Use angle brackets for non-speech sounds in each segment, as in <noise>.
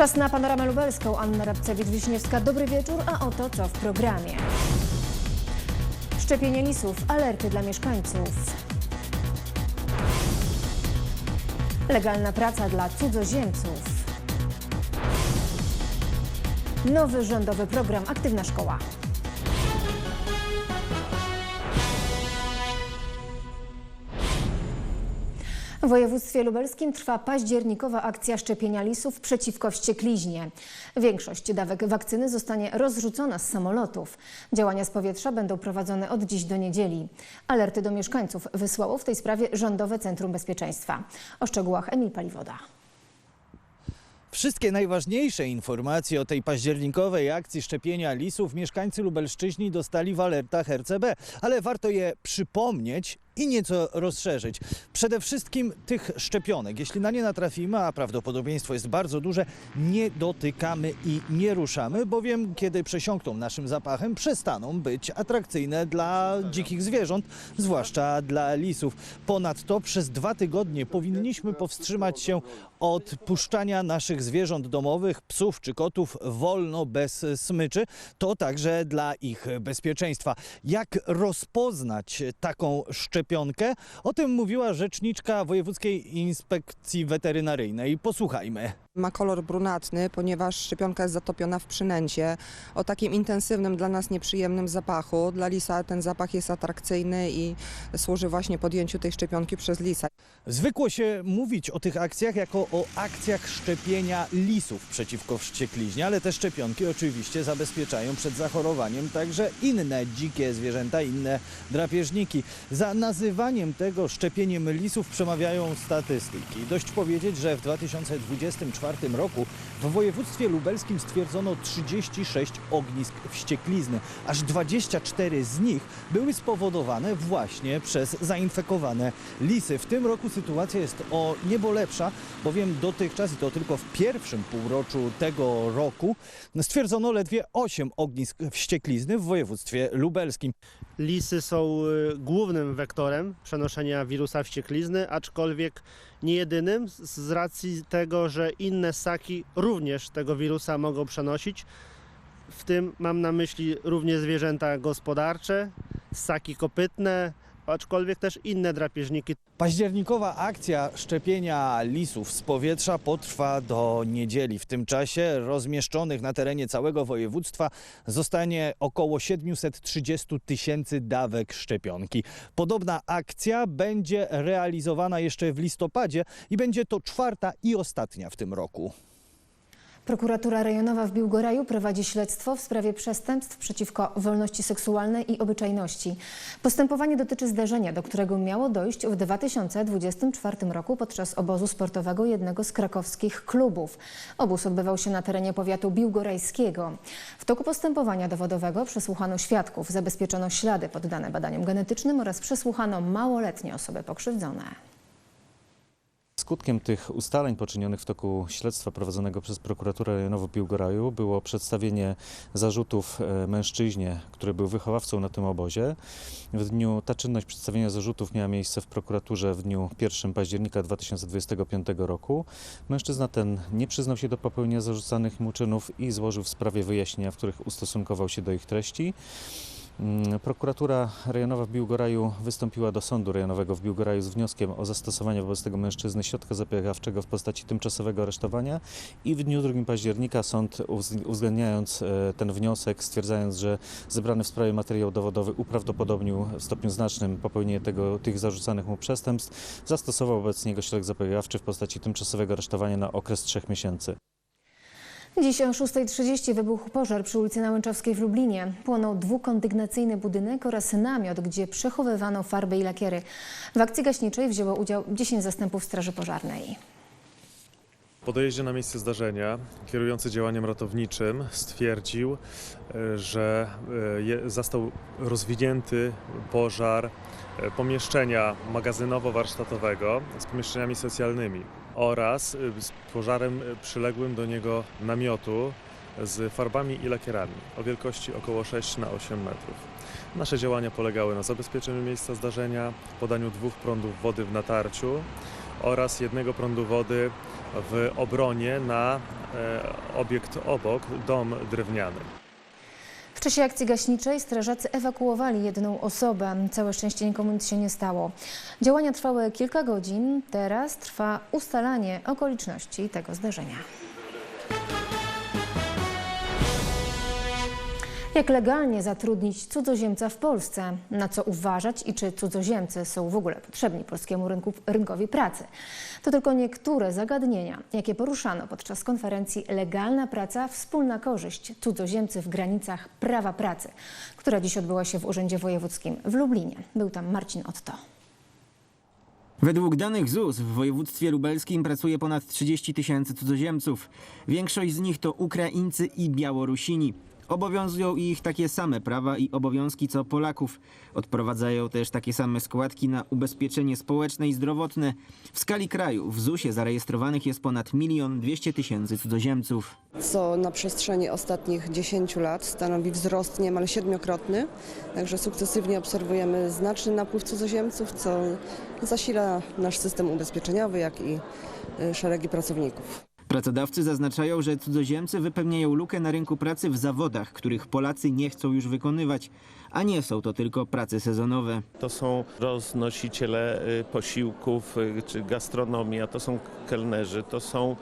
Czas na panoramę lubelską. Anna Rabcewicz-Wiśniewska. Dobry wieczór, a oto co w programie. Szczepienie lisów, alerty dla mieszkańców. Legalna praca dla cudzoziemców. Nowy rządowy program Aktywna Szkoła. W województwie lubelskim trwa październikowa akcja szczepienia lisów przeciwko wściekliźnie. Większość dawek wakcyny zostanie rozrzucona z samolotów. Działania z powietrza będą prowadzone od dziś do niedzieli. Alerty do mieszkańców wysłało w tej sprawie Rządowe Centrum Bezpieczeństwa. O szczegółach Emil Paliwoda. Wszystkie najważniejsze informacje o tej październikowej akcji szczepienia lisów mieszkańcy Lubelszczyźni dostali w alertach RCB, ale warto je przypomnieć i nieco rozszerzyć. Przede wszystkim tych szczepionek. Jeśli na nie natrafimy, a prawdopodobieństwo jest bardzo duże, nie dotykamy i nie ruszamy, bowiem kiedy przesiąkną naszym zapachem, przestaną być atrakcyjne dla dzikich zwierząt, zwłaszcza dla lisów. Ponadto przez dwa tygodnie powinniśmy powstrzymać się od puszczania naszych zwierząt domowych, psów czy kotów wolno bez smyczy. To także dla ich bezpieczeństwa. Jak rozpoznać taką szczepionkę? O tym mówiła rzeczniczka Wojewódzkiej Inspekcji Weterynaryjnej. Posłuchajmy. Ma kolor brunatny, ponieważ szczepionka jest zatopiona w przynęcie o takim intensywnym dla nas nieprzyjemnym zapachu. Dla lisa ten zapach jest atrakcyjny i służy właśnie podjęciu tej szczepionki przez lisa. Zwykło się mówić o tych akcjach jako o akcjach szczepienia lisów przeciwko wściekliźnie, ale te szczepionki oczywiście zabezpieczają przed zachorowaniem także inne dzikie zwierzęta, inne drapieżniki. Za nazywaniem tego szczepieniem lisów przemawiają statystyki. Dość powiedzieć, że w 2024 roku w województwie lubelskim stwierdzono 36 ognisk wścieklizny. Aż 24 z nich były spowodowane właśnie przez zainfekowane lisy. W tym roku sytuacja jest o niebo lepsza, bowiem dotychczas, i to tylko w pierwszym półroczu tego roku, stwierdzono ledwie 8 ognisk wścieklizny w województwie lubelskim. Lisy są y, głównym wektorem przenoszenia wirusa wścieklizny, aczkolwiek nie jedynym z- racji tego, że inne ssaki również tego wirusa mogą przenosić. W tym mam na myśli również zwierzęta gospodarcze, ssaki kopytne, aczkolwiek też inne drapieżniki. Październikowa akcja szczepienia lisów z powietrza potrwa do niedzieli. W tym czasie rozmieszczonych na terenie całego województwa zostanie około 730 tysięcy dawek szczepionki. Podobna akcja będzie realizowana jeszcze w listopadzie i będzie to czwarta i ostatnia w tym roku. Prokuratura rejonowa w Biłgoraju prowadzi śledztwo w sprawie przestępstw przeciwko wolności seksualnej i obyczajności. Postępowanie dotyczy zdarzenia, do którego miało dojść w 2024 roku podczas obozu sportowego jednego z krakowskich klubów. Obóz odbywał się na terenie powiatu biłgorajskiego. W toku postępowania dowodowego przesłuchano świadków, zabezpieczono ślady poddane badaniom genetycznym oraz przesłuchano małoletnie osoby pokrzywdzone. Skutkiem tych ustaleń poczynionych w toku śledztwa prowadzonego przez prokuraturę rejonową Biłgoraju było przedstawienie zarzutów e, mężczyźnie, który był wychowawcą na tym obozie. W dniu ta czynność przedstawienia zarzutów miała miejsce w prokuraturze w dniu 1 października 2025 roku. Mężczyzna ten nie przyznał się do popełnienia zarzucanych mu czynów i złożył w sprawie wyjaśnienia, w których ustosunkował się do ich treści. Mm, Prokuratura rejonowa w Biłgoraju wystąpiła do sądu rejonowego w Biłgoraju z wnioskiem o zastosowanie wobec tego mężczyzny środka zapobiegawczego w postaci tymczasowego aresztowania i w dniu 2 października sąd uwz- uwzględniając e, ten wniosek, stwierdzając, że zebrany w sprawie materiał dowodowy uprawdopodobnił w stopniu znacznym popełnienie tego, tych zarzucanych mu przestępstw, zastosował wobec niego środek zapobiegawczy w postaci tymczasowego aresztowania na okres trzech miesięcy. Dziś o 6.30 wybuchł pożar przy ulicy Nałęczowskiej w Lublinie. Płonął dwukondygnacyjny budynek oraz namiot, gdzie przechowywano farby i lakiery. W akcji gaśniczej wzięło udział 10 zastępów Straży Pożarnej. Po dojeździe na miejsce zdarzenia kierujący działaniem ratowniczym stwierdził, e, że e, zastał rozwinięty pożar e, pomieszczenia magazynowo-warsztatowego z pomieszczeniami socjalnymi oraz e, z pożarem e, przyległym do niego namiotu z farbami i lakierami o wielkości około 6 na 8 metrów. Nasze działania polegały na zabezpieczeniu miejsca zdarzenia, podaniu dwóch prądów wody w natarciu oraz jednego prądu wody w obronie na e, obiekt obok, dom drewniany. W czasie akcji gaśniczej strażacy ewakuowali jedną osobę. Całe szczęście nikomu nic się nie stało. Działania trwały kilka godzin. Teraz trwa ustalanie okoliczności tego zdarzenia. Jak legalnie zatrudnić cudzoziemca w Polsce? Na co uważać i czy cudzoziemcy są w ogóle potrzebni polskiemu rynku, rynkowi pracy? To tylko niektóre zagadnienia, jakie poruszano podczas konferencji Legalna praca, wspólna korzyść cudzoziemcy w granicach prawa pracy, która dziś odbyła się w Urzędzie Wojewódzkim w Lublinie. Był tam Marcin Otto. Według danych ZUS w województwie lubelskim pracuje ponad 30 tysięcy cudzoziemców. Większość z nich to Ukraińcy i Białorusini. Obowiązują ich takie same prawa i obowiązki co Polaków. Odprowadzają też takie same składki na ubezpieczenie społeczne i zdrowotne. W skali kraju w ZUS-ie zarejestrowanych jest ponad milion 200 tysięcy cudzoziemców. Co na przestrzeni ostatnich 10 lat stanowi wzrost niemal siedmiokrotny. Także sukcesywnie obserwujemy znaczny napływ cudzoziemców, co zasila nasz system ubezpieczeniowy, jak i y, szeregi pracowników. Pracodawcy zaznaczają, że cudzoziemcy wypełniają lukę na rynku pracy w zawodach, których Polacy nie chcą już wykonywać, a nie są to tylko prace sezonowe. To są roznosiciele y, posiłków y, czy gastronomia, to są kelnerzy, to są,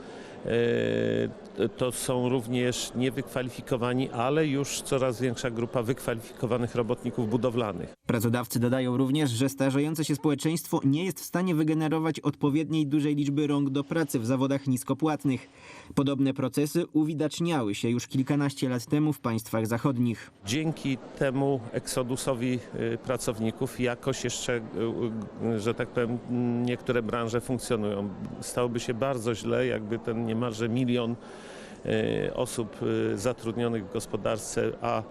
to są również niewykwalifikowani, ale już coraz większa grupa wykwalifikowanych robotników budowlanych. Pracodawcy dodają również, że starzejące się społeczeństwo nie jest w stanie wygenerować odpowiedniej dużej liczby rąk do pracy w zawodach niskopłatnych. Podobne procesy uwidaczniały się już kilkanaście lat temu w państwach zachodnich. Dzięki temu eksodusowi y, pracowników jakoś jeszcze, y, y, że tak powiem, niektóre branże funkcjonują. Stałoby się bardzo źle, jakby ten niemalże milion osób zatrudnionych w gospodarce, a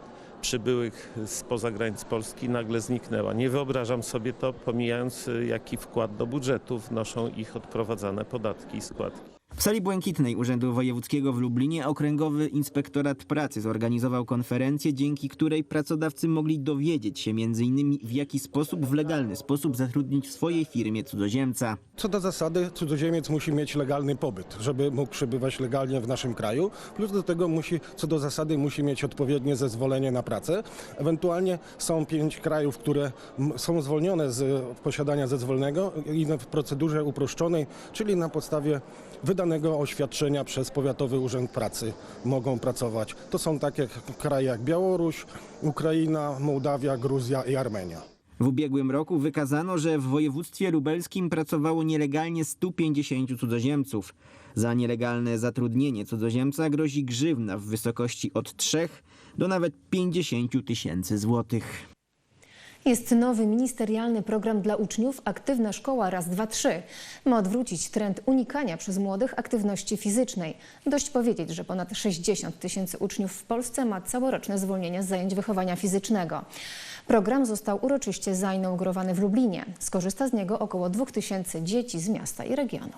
przybyłych spoza granic Polski nagle zniknęła. Nie wyobrażam sobie to, pomijając jaki wkład do budżetu wnoszą ich odprowadzane podatki i składki. W sali błękitnej Urzędu Wojewódzkiego w Lublinie Okręgowy Inspektorat Pracy zorganizował konferencję, dzięki której pracodawcy mogli dowiedzieć się m.in. w jaki sposób w legalny sposób zatrudnić w swojej firmie cudzoziemca. Co do zasady, cudzoziemiec musi mieć legalny pobyt, żeby mógł przebywać legalnie w naszym kraju. Plus do tego musi, co do zasady, musi mieć odpowiednie zezwolenie na pracę. Ewentualnie są pięć krajów, które są zwolnione z posiadania zezwolnego i w procedurze uproszczonej, czyli na podstawie wydanego oświadczenia przez Powiatowy Urząd Pracy mogą pracować. To są takie kraje jak Białoruś, Ukraina, Mołdawia, Gruzja i Armenia. W ubiegłym roku wykazano, że w województwie lubelskim pracowało nielegalnie 150 cudzoziemców. Za nielegalne zatrudnienie cudzoziemca grozi grzywna w wysokości od 3 do nawet 50 tysięcy złotych. Jest nowy ministerialny program dla uczniów Aktywna Szkoła Raz, Dwa, Trzy. Ma odwrócić trend unikania przez młodych aktywności fizycznej. Dość powiedzieć, że ponad 60 tysięcy uczniów w Polsce ma całoroczne zwolnienia z zajęć wychowania fizycznego. Program został uroczyście zainaugurowany w Lublinie. Skorzysta z niego około 2 tysięcy dzieci z miasta i regionu.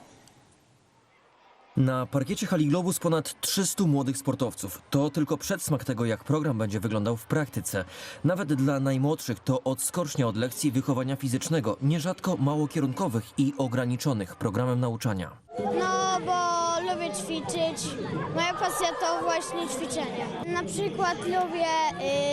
Na parkiecie hali Globus ponad 300 młodych sportowców. To tylko przedsmak tego, jak program będzie wyglądał w praktyce. Nawet dla najmłodszych to odskocznia od lekcji wychowania fizycznego, nierzadko małokierunkowych i ograniczonych programem nauczania. No, bo lubię ćwiczyć. Moja pasja to właśnie ćwiczenie. Na przykład lubię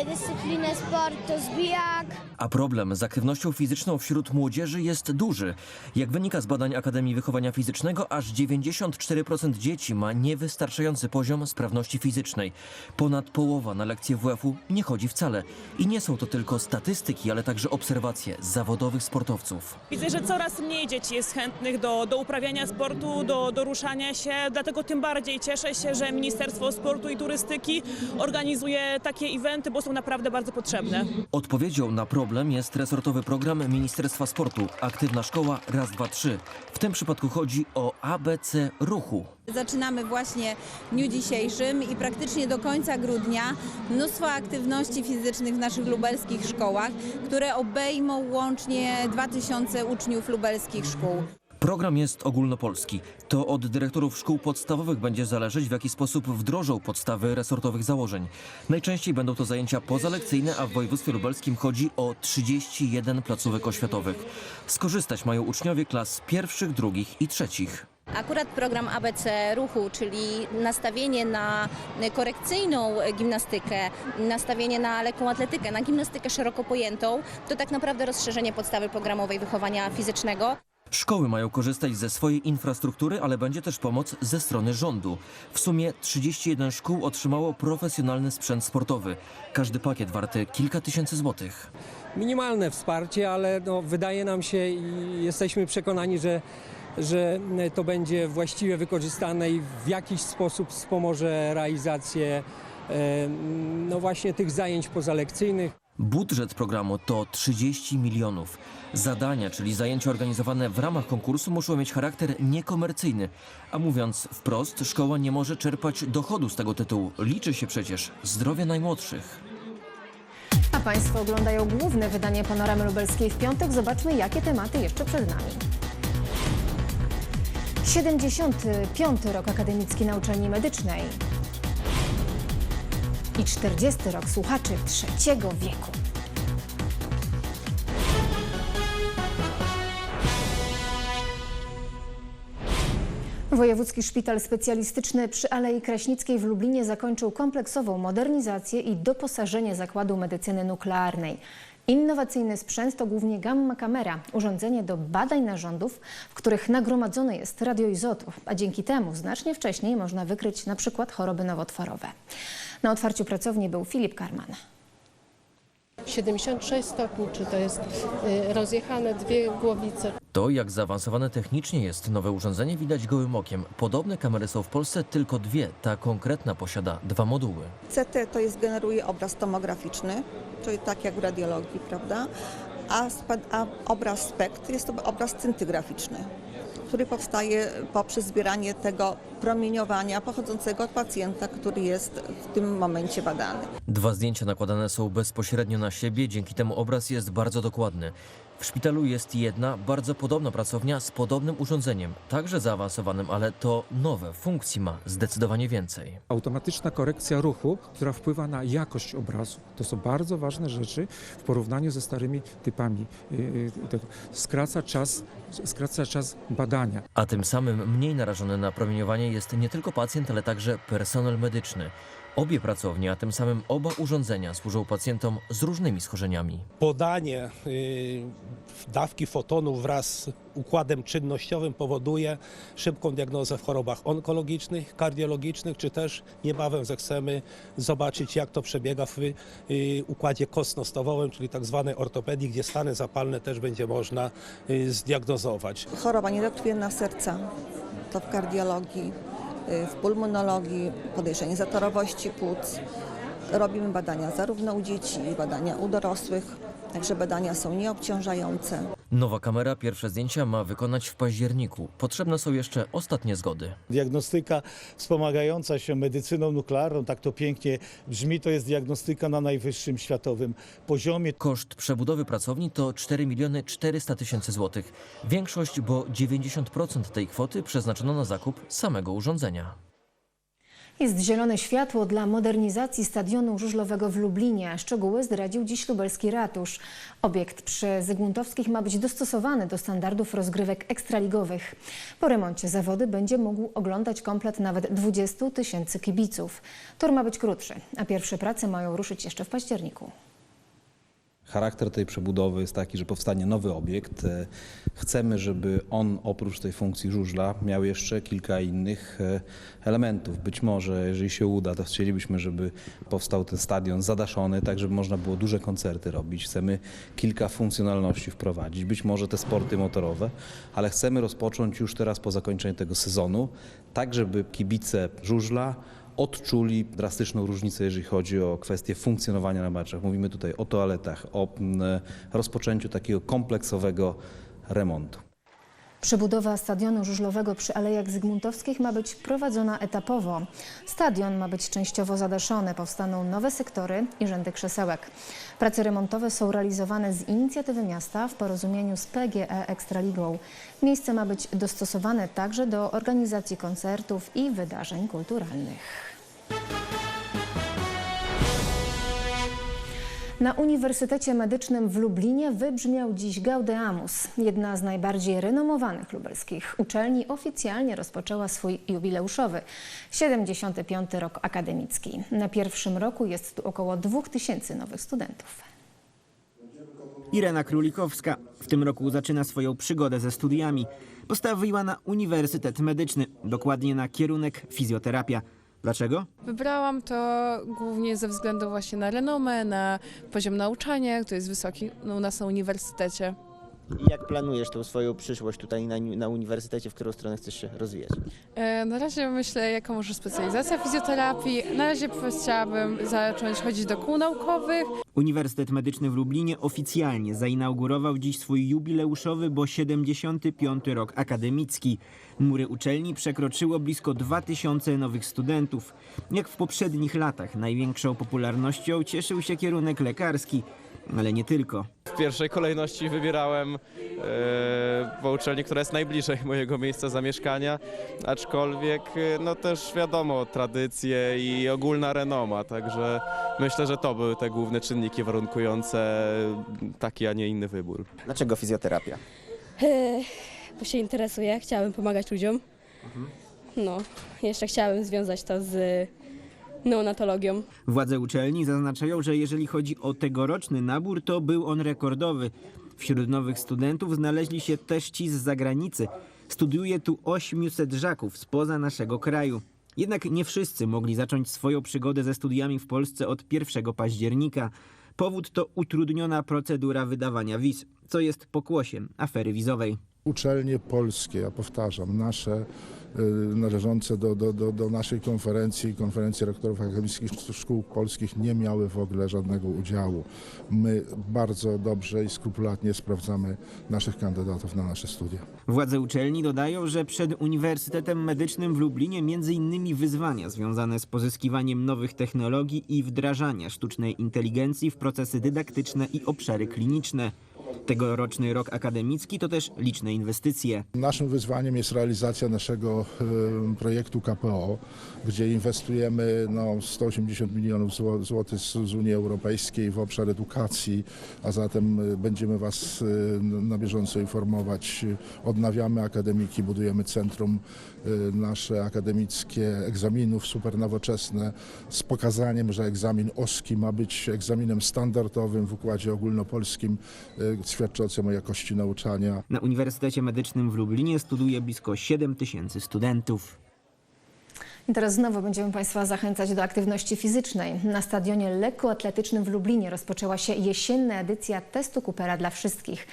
y, dyscyplinę sportu, zbijak. A problem z aktywnością fizyczną wśród młodzieży jest duży. Jak wynika z badań Akademii Wychowania Fizycznego, aż 94% dzieci ma niewystarczający poziom sprawności fizycznej. Ponad połowa na lekcje WF-u nie chodzi wcale. I nie są to tylko statystyki, ale także obserwacje zawodowych sportowców. Widzę, że coraz mniej dzieci jest chętnych do, do uprawiania sportu, do, do ruszania się, dlatego tym bardziej cieszę się, że Ministerstwo Sportu i Turystyki organizuje takie eventy, bo są naprawdę bardzo potrzebne. Odpowiedzią na problem jest resortowy program Ministerstwa Sportu Aktywna Szkoła Raz, Dwa, Trzy. W tym przypadku chodzi o ABC ruchu. Zaczynamy właśnie w dniu dzisiejszym i praktycznie do końca grudnia mnóstwo aktywności fizycznych w naszych lubelskich szkołach, które obejmą łącznie 2000 uczniów lubelskich szkół. Program jest ogólnopolski. To od dyrektorów szkół podstawowych będzie zależeć, w jaki sposób wdrożą podstawy resortowych założeń. Najczęściej będą to zajęcia pozalekcyjne, a w województwie lubelskim chodzi o 31 placówek oświatowych. Skorzystać mają uczniowie klas pierwszych, drugich i trzecich. Akurat program ABC ruchu, czyli nastawienie na korekcyjną gimnastykę, nastawienie na lekką atletykę, na gimnastykę szeroko pojętą, to tak naprawdę rozszerzenie podstawy programowej wychowania fizycznego. Szkoły mają korzystać ze swojej infrastruktury, ale będzie też pomoc ze strony rządu. W sumie 31 szkół otrzymało profesjonalny sprzęt sportowy. Każdy pakiet warty kilka tysięcy złotych. minimalne wsparcie, ale no, wydaje nam się i jesteśmy przekonani, że, że to będzie właściwie wykorzystane i w jakiś sposób wspomoże realizację e, no właśnie tych zajęć pozalekcyjnych. Budżet programu to 30 milionów. Zadania, czyli zajęcia organizowane w ramach konkursu muszą mieć charakter niekomercyjny. A mówiąc wprost, szkoła nie może czerpać dochodu z tego tytułu. Liczy się przecież zdrowie najmłodszych. A Państwo oglądają główne wydanie Panoramy Lubelskiej w piątek. Zobaczmy, jakie tematy jeszcze przed nami. 75. rok akademicki na uczelni medycznej i 40. rok słuchaczy trzeciego wieku. Wojewódzki Szpital Specjalistyczny przy Alei Kraśnickiej w Lublinie zakończył kompleksową modernizację i doposażenie Zakładu Medycyny Nuklearnej. Innowacyjny sprzęt to głównie gamma kamera, urządzenie do badań narządów, w których nagromadzone jest radioizotop, a dzięki temu znacznie wcześniej można wykryć przykład choroby nowotworowe. Na otwarciu pracowni był Filip Karman. 76 stopni, czy to jest y, rozjechane dwie głowice. To, jak zaawansowane technicznie jest nowe urządzenie, widać gołym okiem. Podobne kamery są w Polsce tylko dwie. Ta konkretna posiada dwa moduły. CT to jest generuje obraz tomograficzny, czyli tak jak w radiologii, prawda? A, a obraz SPECT jest to obraz cyntygraficzny, który powstaje poprzez zbieranie tego promieniowania pochodzącego od pacjenta, który jest w tym momencie badany. Dwa zdjęcia nakładane są bezpośrednio na siebie, dzięki temu obraz jest bardzo dokładny. W szpitalu jest jedna, bardzo podobna pracownia z podobnym urządzeniem, także zaawansowanym, ale to nowe, funkcji ma zdecydowanie więcej. automatyczna korekcja ruchu, która wpływa na jakość obrazu. To są bardzo ważne rzeczy w porównaniu ze starymi typami. y, y. Skraca czas, skraca czas badania. A tym samym mniej narażony na promieniowanie jest nie tylko pacjent, ale także personel medyczny. Obie pracownie, a tym samym oba urządzenia służą pacjentom z różnymi schorzeniami. podanie y, dawki fotonów wraz z układem czynnościowym powoduje szybką diagnozę w chorobach onkologicznych, kardiologicznych, czy też niebawem zechcemy zobaczyć, jak to przebiega w y, układzie kostno-stawowym, czyli tak zwanej ortopedii, gdzie stany zapalne też będzie można y, zdiagnozować. Choroba niedokrwienna serca to w kardiologii, w pulmonologii, podejrzenie zatorowości płuc. Robimy badania zarówno u dzieci, badania u dorosłych, także badania są nieobciążające. Nowa kamera pierwsze zdjęcia ma wykonać w październiku. Potrzebne są jeszcze ostatnie zgody. Diagnostyka wspomagająca się medycyną nuklearną, tak to pięknie brzmi, to jest diagnostyka na najwyższym światowym poziomie. Koszt przebudowy pracowni to 4 miliony 400 tysięcy złotych. Większość, bo 90% tej kwoty przeznaczono na zakup samego urządzenia. Jest zielone światło dla modernizacji stadionu żużlowego w Lublinie. Szczegóły zdradził dziś lubelski ratusz. Obiekt przy Zygmuntowskich ma być dostosowany do standardów rozgrywek ekstraligowych. Po remoncie zawody będzie mógł oglądać komplet nawet 20 tysięcy kibiców. Tor ma być krótszy, a pierwsze prace mają ruszyć jeszcze w październiku. Charakter tej przebudowy jest taki, że powstanie nowy obiekt. E, Chcemy, żeby on oprócz tej funkcji żużla miał jeszcze kilka innych e, elementów. Być może, jeżeli się uda, to chcielibyśmy, żeby powstał ten stadion zadaszony, tak żeby można było duże koncerty robić. Chcemy kilka funkcjonalności wprowadzić, być może te sporty motorowe, ale chcemy rozpocząć już teraz po zakończeniu tego sezonu, tak żeby kibice żużla odczuli drastyczną różnicę, jeżeli chodzi o kwestię funkcjonowania na meczach. Mówimy tutaj o toaletach, o mm, rozpoczęciu takiego kompleksowego remontu. Przebudowa stadionu żużlowego przy Alejach Zygmuntowskich ma być prowadzona etapowo. Stadion ma być częściowo zadaszony, powstaną nowe sektory i rzędy krzesełek. Prace remontowe są realizowane z inicjatywy miasta w porozumieniu z PGE Ekstraligą. Miejsce ma być dostosowane także do organizacji koncertów i wydarzeń kulturalnych. Na Uniwersytecie Medycznym w Lublinie wybrzmiał dziś Gaudeamus. Jedna z najbardziej renomowanych lubelskich uczelni oficjalnie rozpoczęła swój jubileuszowy 75. rok akademicki. Na pierwszym roku jest tu około 2000 nowych studentów. Irena Królikowska w tym roku zaczyna swoją przygodę ze studiami. Postawiła na Uniwersytet Medyczny, dokładnie na kierunek fizjoterapia. Dlaczego? Wybrałam to głównie ze względu właśnie na renomę, na poziom nauczania, który jest wysoki no, u nas na uniwersytecie. I jak planujesz tą swoją przyszłość tutaj na, na uniwersytecie, w którą stronę chcesz się rozwijać? E, Na razie myślę, jaka może specjalizacja fizjoterapii. Na razie chciałabym zacząć chodzić do kół naukowych. Uniwersytet Medyczny w Lublinie oficjalnie zainaugurował dziś swój jubileuszowy, bo 75. rok akademicki. Mury uczelni przekroczyło blisko 2000 nowych studentów. Jak w poprzednich latach największą popularnością cieszył się kierunek lekarski, ale nie tylko. W pierwszej kolejności wybierałem e, po uczelni, która jest najbliżej <laughs> mojego miejsca zamieszkania, aczkolwiek e, no też wiadomo, tradycje i ogólna renoma, także myślę, że to były te główne czynniki warunkujące taki, a nie inny wybór. Dlaczego fizjoterapia? E, Bo się interesuję, chciałabym pomagać ludziom. No, jeszcze chciałabym związać to z neonatologią. Władze uczelni zaznaczają, że jeżeli chodzi o tegoroczny nabór, to był on rekordowy. Wśród nowych studentów znaleźli się też ci z zagranicy. Studiuje tu 800 żaków spoza naszego kraju. Jednak nie wszyscy mogli zacząć swoją przygodę ze studiami w Polsce od 1 października. Powód to utrudniona procedura wydawania wiz, co jest pokłosiem afery wizowej. Uczelnie polskie, ja powtarzam, nasze należące do, do, do, do naszej konferencji, konferencji rektorów akademickich szkół polskich nie miały w ogóle żadnego udziału. My bardzo dobrze i skrupulatnie sprawdzamy naszych kandydatów na nasze studia. Władze uczelni dodają, że przed Uniwersytetem Medycznym w Lublinie między innymi wyzwania związane z pozyskiwaniem nowych technologii i wdrażania sztucznej inteligencji w procesy dydaktyczne i obszary kliniczne. Tegoroczny rok akademicki to też liczne inwestycje. Naszym wyzwaniem jest realizacja naszego y, projektu KPO, gdzie inwestujemy no, 180 milionów zł- złotych z, Unii Europejskiej w obszar edukacji, a zatem y, będziemy Was y, na bieżąco informować. Odnawiamy akademiki, budujemy centrum nasze akademickie egzaminów supernowoczesne z pokazaniem, że egzamin OSKI ma być egzaminem standardowym w układzie ogólnopolskim, świadczącym o jakości nauczania. Na Uniwersytecie Medycznym w Lublinie studiuje blisko 7 tysięcy studentów. I teraz znowu będziemy Państwa zachęcać do aktywności fizycznej. Na stadionie lekkoatletycznym w Lublinie rozpoczęła się jesienna edycja testu Coopera dla wszystkich.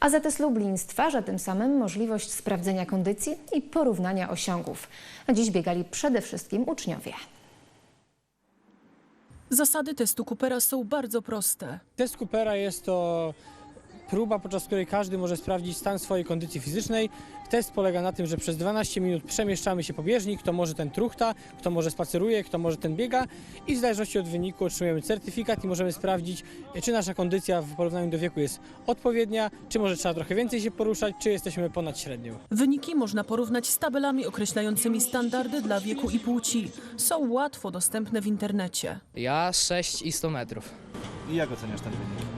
AZS Lublin stwarza tym samym możliwość sprawdzenia kondycji i porównania osiągów. A dziś biegali przede wszystkim uczniowie. Zasady testu Coopera są bardzo proste. Test Coopera jest to próba, podczas której każdy może sprawdzić stan swojej kondycji fizycznej. Test polega na tym, że przez 12 minut przemieszczamy się po bieżni, kto może ten truchta, kto może spaceruje, kto może ten biega i w zależności od wyniku otrzymujemy certyfikat i możemy sprawdzić, czy nasza kondycja w porównaniu do wieku jest odpowiednia, czy może trzeba trochę więcej się poruszać, czy jesteśmy ponad średnią. Wyniki można porównać z tabelami określającymi standardy dla wieku i płci. Są łatwo dostępne w internecie. Ja 6 i 100 metrów. I jak oceniasz ten wynik?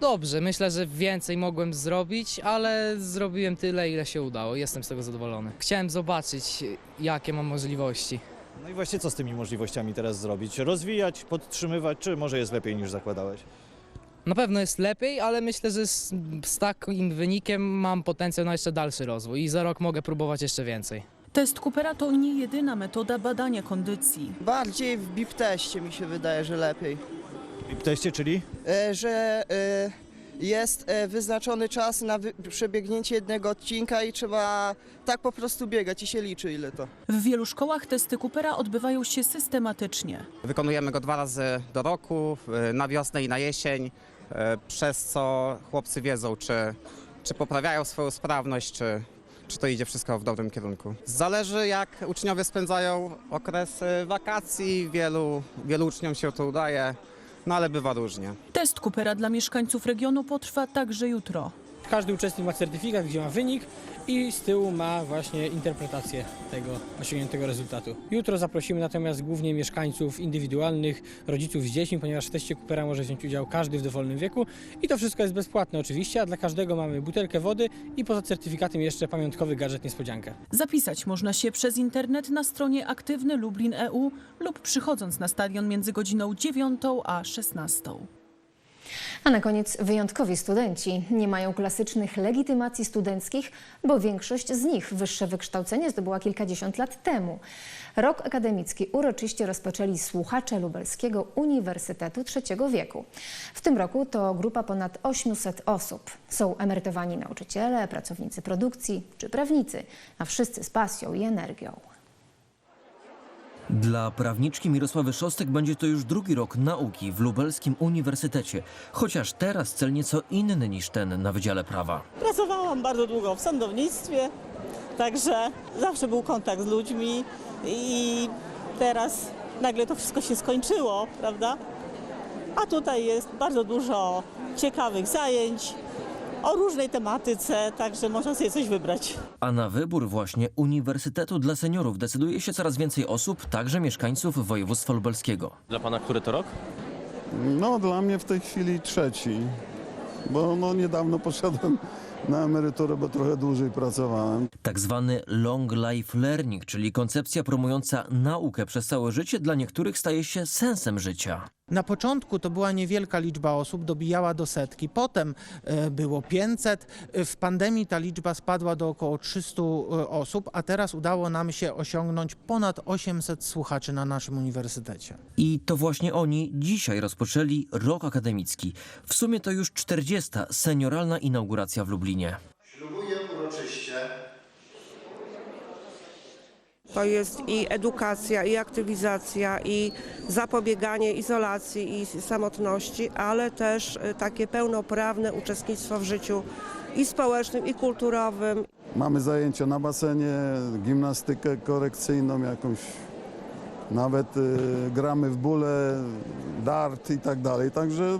Dobrze, myślę, że więcej mogłem zrobić, ale zrobiłem tyle, ile się udało. Jestem z tego zadowolony. Chciałem zobaczyć, jakie mam możliwości. No i właśnie co z tymi możliwościami teraz zrobić? Rozwijać, podtrzymywać, czy może jest lepiej niż zakładałeś? Na pewno jest lepiej, ale myślę, że z, z takim wynikiem mam potencjał na jeszcze dalszy rozwój i za rok mogę próbować jeszcze więcej. Test Coopera to nie jedyna metoda badania kondycji. Bardziej w BIP teście mi się wydaje, że lepiej. W teście, czyli? E, że e, jest e, wyznaczony czas na wy- przebiegnięcie jednego odcinka i trzeba tak po prostu biegać i się liczy ile to. W wielu szkołach testy Coopera odbywają się systematycznie. Wykonujemy go dwa razy do roku, na wiosnę i na jesień, przez co chłopcy wiedzą, czy, czy poprawiają swoją sprawność, czy, czy to idzie wszystko w dobrym kierunku. Zależy jak uczniowie spędzają okres wakacji, wielu, wielu uczniom się to udaje, no ale bywa różnie. Test Coopera dla mieszkańców regionu potrwa także jutro. Każdy uczestnik ma certyfikat, gdzie ma wynik i z tyłu ma właśnie interpretację tego osiągniętego rezultatu. Jutro zaprosimy natomiast głównie mieszkańców indywidualnych, rodziców z dziećmi, ponieważ w teście Coopera może wziąć udział każdy w dowolnym wieku i to wszystko jest bezpłatne oczywiście, a dla każdego mamy butelkę wody i poza certyfikatem jeszcze pamiątkowy gadżet niespodziankę. Zapisać można się przez internet na stronie Aktywny Lublin EU lub przychodząc na stadion między godziną 9 a 16. A na koniec wyjątkowi studenci nie mają klasycznych legitymacji studenckich, bo większość z nich wyższe wykształcenie zdobyła kilkadziesiąt lat temu. Rok akademicki uroczyście rozpoczęli słuchacze Lubelskiego Uniwersytetu Trzeciego Wieku. W tym roku to grupa ponad 800 osób. Są emerytowani nauczyciele, pracownicy produkcji czy prawnicy, a wszyscy z pasją i energią. Dla prawniczki Mirosławy Szostek będzie to już drugi rok nauki w Lubelskim Uniwersytecie, chociaż teraz cel nieco inny niż ten na Wydziale Prawa. Pracowałam bardzo długo w sądownictwie, także zawsze był kontakt z ludźmi i teraz nagle to wszystko się skończyło, prawda? A tutaj jest bardzo dużo ciekawych zajęć o różnej tematyce, także można sobie coś wybrać. A na wybór właśnie Uniwersytetu dla Seniorów decyduje się coraz więcej osób, także mieszkańców województwa lubelskiego. Dla pana który to rok? No dla mnie w tej chwili trzeci, bo no, niedawno poszedłem na emeryturę, bo trochę dłużej pracowałem. Tak zwany long life learning, czyli koncepcja promująca naukę przez całe życie, dla niektórych staje się sensem życia. Na początku to była niewielka liczba osób, dobijała do setki, potem e, było 500. E, W pandemii ta liczba spadła do około 300 e, osób, a teraz udało nam się osiągnąć ponad 800 słuchaczy na naszym uniwersytecie. I to właśnie oni dzisiaj rozpoczęli rok akademicki. W sumie to już 40. senioralna inauguracja w Lublinie. Ślubuję uroczyście To jest i edukacja, i aktywizacja, i zapobieganie izolacji i samotności, ale też y, takie pełnoprawne uczestnictwo w życiu i społecznym, i kulturowym. Mamy zajęcia na basenie, gimnastykę korekcyjną jakąś, nawet y, gramy w bóle, dart i tak dalej. Także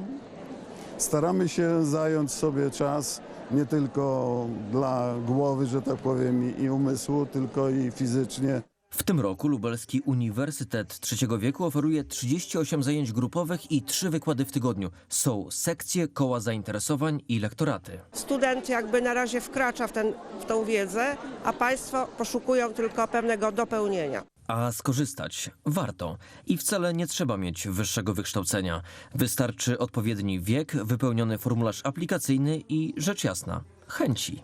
staramy się zająć sobie czas nie tylko dla głowy, że tak powiem, i- i umysłu, tylko i fizycznie. W tym roku Lubelski Uniwersytet Trzeciego Wieku oferuje 38 zajęć grupowych i 3 wykłady w tygodniu. Są sekcje, koła zainteresowań i lektoraty. Student jakby na razie wkracza w, ten, w tą wiedzę, a państwo poszukują tylko pewnego dopełnienia. A skorzystać warto. I wcale nie trzeba mieć wyższego wykształcenia. Wystarczy odpowiedni wiek, wypełniony formularz aplikacyjny i rzecz jasna chęci.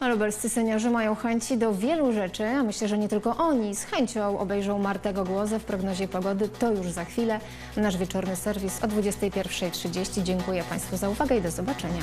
A lubelscy seniorzy mają chęci do wielu rzeczy, a myślę, że nie tylko oni. Z chęcią obejrzą Martę Gogłozę w prognozie pogody. To już za chwilę. Nasz wieczorny serwis o 21.30. Dziękuję Państwu za uwagę i do zobaczenia.